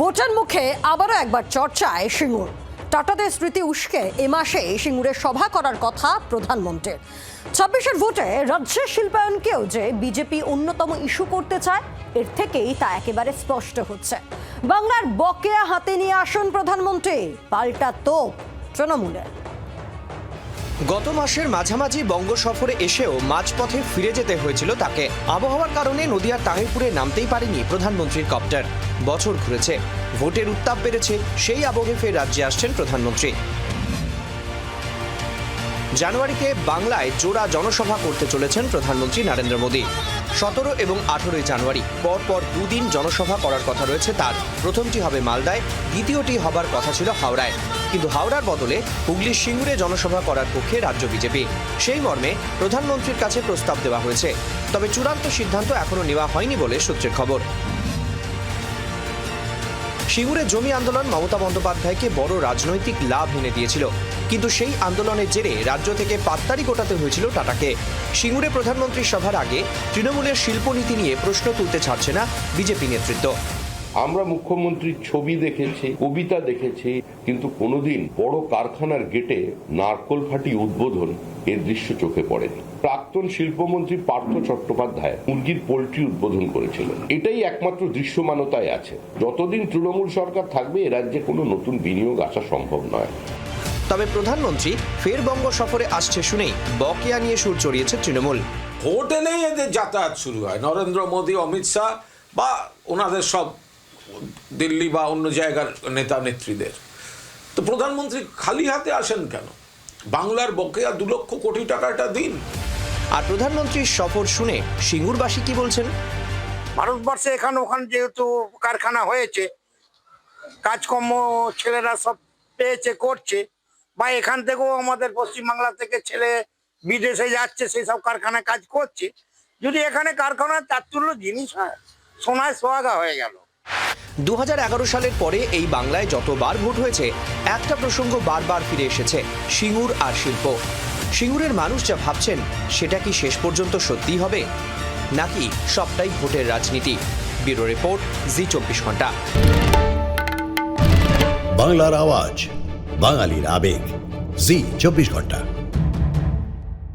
Voter মুখে আবারও একবার চর্চায় সিঙ্গুর। টাটাদের স্মৃতি উস্কে এ মাসে সিঙ্গুরে সভা করার কথা প্রধানমন্ত্রীর। ছাব্বিশের ভোটে রাজ্যের শিল্পায়নকেও যে বিজেপি অন্যতম ইস্যু করতে চায়, এর থেকেই তা একেবারে স্পষ্ট হচ্ছে। বাংলার বকেয়া হাতে নিয়ে আসুন প্রধানমন্ত্রী, পাল্টা তোপ তৃণমূলের। গত মাসের মাঝামাঝি বঙ্গ সফরে এসেও মাঝপথে ফিরে যেতে হয়েছিল তাকে। আবহাওয়ার কারণে নদিয়ার তাহিরপুরে নামতেই পারেনি প্রধানমন্ত্রীর কপ্টার। বছর ঘুরেছে। ভোটের উত্তাপ বেড়েছে, সেই আবহে ফের রাজ্যে আসছেন প্রধানমন্ত্রী। জানুয়ারিতে বাংলায় জোড়া জনসভা করতে চলেছেন প্রধানমন্ত্রী নরেন্দ্র মোদী। সতেরো এবং আঠেরোই জানুয়ারি পর পর দুদিন জনসভা করার কথা রয়েছে তার। প্রথমটি হবে মালদায়, দ্বিতীয়টি হবার কথা ছিল হাওড়ায়। কিন্তু হাওড়ার বদলে হুগলির সিঙ্গুরে জনসভা করার পক্ষে রাজ্য বিজেপি। সেই মর্মে প্রধানমন্ত্রীর কাছে প্রস্তাব দেওয়া হয়েছে। তবে চূড়ান্ত সিদ্ধান্ত এখনও নেওয়া হয়নি বলে সূত্রের খবর। সিঙ্গুরে জমি আন্দোলন মমতা বন্দ্যোপাধ্যায়কে বড় রাজনৈতিক লাভ এনে দিয়েছিল। কিন্তু সেই আন্দোলনের জেরে রাজ্য থেকে পাত্তারি গোটাতে হয়েছিল টাটাকে। সিঙ্গুরে প্রধানমন্ত্রী সভার আগে তৃণমূলের শিল্পনীতি নিয়ে প্রশ্ন তুলতে ছাড়ছে না বিজেপি নেতৃত্ব। আমরা মুখ্যমন্ত্রীর ছবি দেখেছি, কবিতা দেখেছি কিন্তু কোনোদিন বড় কারখানার গেটে নারকোল ফাটি উদ্বোধন এর দৃশ্য চোখে পড়েনি। প্রাক্তন শিল্পমন্ত্রী পার্থ চট্টোপাধ্যায় মুরগির পোল্ট্রি উদ্বোধন করেছিলেন। এটাই একমাত্র দৃশ্যমানতায় আছে। যতদিন তৃণমূল সরকার থাকবে এ রাজ্যে কোনো নতুন বিনিয়োগ আসা সম্ভব নয়। তবে প্রধানমন্ত্রী ফের বঙ্গ সফরে আসছে শুনেই বকেয়া নিয়ে সুর চড়িয়েছে তৃণমূল। ভোট এলেই এদের যাতায়াত শুরু হয়। নরেন্দ্র মোদী অমিত শাহ বা ওনাদের সব দিল্লি বা অন্য জায়গার নেতা নেত্রীদের তো প্রধানমন্ত্রী খালি হাতে আসেন কেন? বাংলার বকেয়া দু লক্ষ কোটি টাকাটা দিন। আর প্রধানমন্ত্রীর সফর শুনে সিঙ্গুরবাসী কি বলছেন? ভারতবর্ষে এখানে ওখানে যেহেতু কারখানা হয়েছে কাজকর্ম ছেলেরা সব পেয়েছে করছে বা এখান থেকেও আমাদের পশ্চিমবাংলা থেকে ছেলে বিদেশে যাচ্ছে সেই সব কারখানায় কাজ করছে। যদি এখানে কারখানার চাতুর্য জিনিস হয় সোনায় সোহাগা হয়ে গেল। দু হাজার এগারো সালের পরে এই বাংলায় যতবার ভোট হয়েছে, একটা প্রসঙ্গ বারবার ফিরে এসেছে, সিঙ্গুর আর শিল্প। সিঙ্গুরের মানুষ যা ভাবছেন, সেটা কি শেষ পর্যন্ত সত্যি হবে? নাকি সবটাই ভোটের রাজনীতি? ব্যুরো রিপোর্ট, জি চব্বিশ ঘণ্টা। বাংলার আওয়াজ, বাঙালির আবেগ, জি চব্বিশ ঘণ্টা।